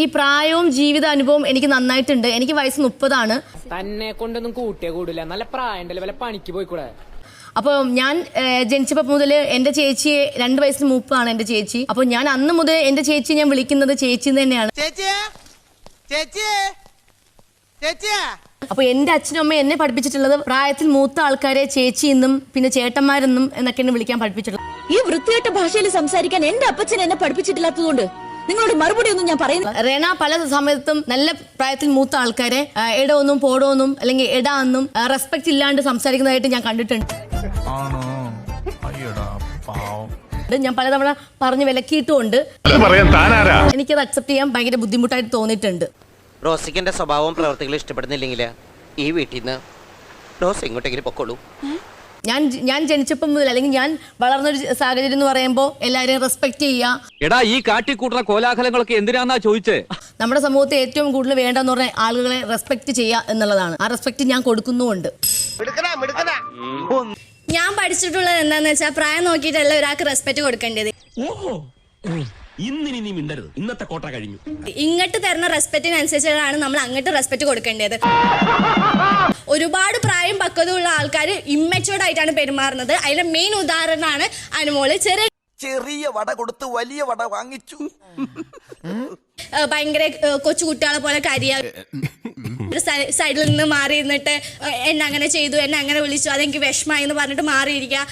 ഈ പ്രായവും ജീവിത അനുഭവം എനിക്ക് നന്നായിട്ടുണ്ട്. എനിക്ക് വയസ്സ് മുപ്പതാണ്. തന്നെ കൊണ്ടൊന്നും കൂട്ടിയേ കൂടില്ല. നല്ല പ്രായണ്ടല്ലേ? വല്ല പണിക്ക് പോയിക്കൂടെ? അപ്പോൾ ഞാൻ ജനിച്ചപ്പോ ജനിച്ചപ്പോൾ മുതൽ എന്റെ ചേച്ചി രണ്ട് വയസ്സിന് മൂപ്പാണ് എന്റെ ചേച്ചി. അപ്പോൾ ഞാൻ അന്ന് മുതൽ എന്റെ ചേച്ചി ഞാൻ വിളിക്കുന്നത് ചേച്ചി എന്ന് തന്നെയാണ്. അപ്പോൾ എന്റെ അച്ഛനും അമ്മയും എന്നെ പഠിപ്പിച്ചിട്ടുള്ളത് പ്രായത്തിൽ മൂത്ത ആൾക്കാരെ ചേച്ചി എന്നും പിന്നെ ചേട്ടന്മാരെന്നും എന്നൊക്കെയാണ് വിളിക്കാൻ പഠിപ്പിച്ചിട്ടുള്ളത്. ഈ വൃത്തികെട്ട ഭാഷയിൽ സംസാരിക്കാൻ എന്റെ അപ്പച്ചൻ എന്നെ പഠിപ്പിച്ചിട്ടില്ലാത്തതുകൊണ്ട് നിങ്ങളോട് മറുപടി ഒന്നും ഞാൻ പറയുന്നില്ല. റേണ പല സമയത്തും നല്ല പ്രായത്തിൽ മൂത്ത ആൾക്കാരെ എടോന്നും പോടോന്നും അല്ലെങ്കിൽ എടാ എന്നും റെസ്പെക്ട് ഇല്ലാണ്ട് സംസാരിക്കുന്നതായിട്ട് ഞാൻ കണ്ടിട്ടുണ്ട്. ആണോ? അയ്യടാ പാവം. ഞാൻ പലതവണ പറഞ്ഞു വിലക്കിയിട്ടുമുണ്ട്. താനാരാ? എനിക്കത് അക്സെപ്റ്റ് ചെയ്യാൻ ഭയങ്കര ബുദ്ധിമുട്ടായിട്ട് തോന്നിയിട്ടുണ്ട്. റോസിക്കിന്റെ സ്വഭാവവും പ്രവർത്തികളും ഇഷ്ടപ്പെടുന്നില്ലെങ്കിൽ ഈ വീട്ടിൽ നിന്ന് റോസ് ഇങ്ങോട്ടെങ്കിലും പൊക്കോളൂ. ഞാൻ ഞാൻ ജനിച്ചപ്പം മുതൽ അല്ലെങ്കിൽ ഞാൻ വളർന്നൊരു സാഹചര്യം എന്ന് പറയുമ്പോൾ എല്ലാവരെയും റെസ്പെക്ട് ചെയ്യുക. എടാ ഈ കാട്ടിക്കൂട്ടുന്ന കോലാഹലങ്ങളൊക്കെ എന്തിനാന്നാ ചോദിച്ചേ? നമ്മുടെ സമൂഹത്തെ ഏറ്റവും കൂടുതൽ വേണ്ടെന്ന് പറഞ്ഞ ആളുകളെ റെസ്പെക്ട് ചെയ്യുക എന്നുള്ളതാണ്. ആ റെസ്പെക്ട് ഞാൻ കൊടുക്കുന്നുമുണ്ട്. ഞാൻ പഠിച്ചിട്ടുള്ളത് എന്താന്ന് വെച്ചാൽ പ്രായം നോക്കിയിട്ടല്ല ഒരാൾക്ക് റെസ്പെക്ട് കൊടുക്കേണ്ടത്. ഇന്നിനി നീ മിണ്ടരുത്. ഇന്നത്തെ കോട്ട കഴിഞ്ഞു. ഇങ്ങോട്ട് തരുന്ന റെസ്പെക്റ്റിനനുസരിച്ചാണ് നമ്മൾ അങ്ങോട്ട് റെസ്പെക്ട് കൊടുക്കേണ്ടത്. ഒരുപാട് പ്രായം പക്വതയുള്ള ആൾക്കാർ ഇമ്മച്ചുവേർഡ് ആയിട്ടാണ് പെരുമാറുന്നത്. അതിന്റെ മെയിൻ ഉദാഹരണമാണ് അനുമോൾ. ചെറിയ ചെറിയ വട കൊടുത്ത് വലിയ വട വാങ്ങിച്ചു. ഭയങ്കര കൊച്ചു കുട്ടികളെ പോലെ കരിയ ഒരു സൈഡിൽ നിന്ന് മാറി നിന്നിട്ട് എന്നെ അങ്ങനെ ചെയ്തു എന്നെ അങ്ങനെ വിളിച്ചു അതെനിക്ക് വിഷമായി എന്ന് പറഞ്ഞിട്ട് മാറിയിരിക്കുക.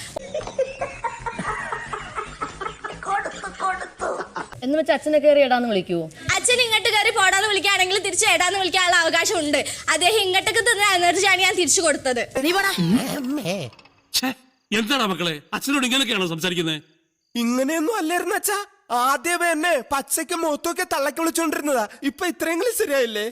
എന്ന് വെച്ചാൽ അച്ഛനെ കയറി എടാന്ന് വിളിക്കൂ. അച്ഛൻ ഇങ്ങോട്ട് കയറി പോടാന്ന് വിളിക്കുകയാണെങ്കിൽ തിരിച്ച് ഏടാന്ന് വിളിക്കാനുള്ള അവകാശം ഉണ്ട് അദ്ദേഹം ഇങ്ങോട്ടൊക്കെ തന്ന എനർജിയാണ് ഞാൻ തിരിച്ചു കൊടുത്തത്. എന്താണ് മക്കളെ? അച്ഛനോട് ഇങ്ങനെയൊക്കെയാണോ സംസാരിക്കുന്നത് ഇങ്ങനെയൊന്നും അല്ലായിരുന്നു അച്ഛാ. ആദ്യമേ എന്നെ പച്ചയ്ക്ക് മുഖത്തൊക്കെ തള്ളക്കി വിളിച്ചോണ്ടിരുന്നതാ. ഇപ്പൊ ഇത്രയെങ്കിലും ശരിയായില്ലേ?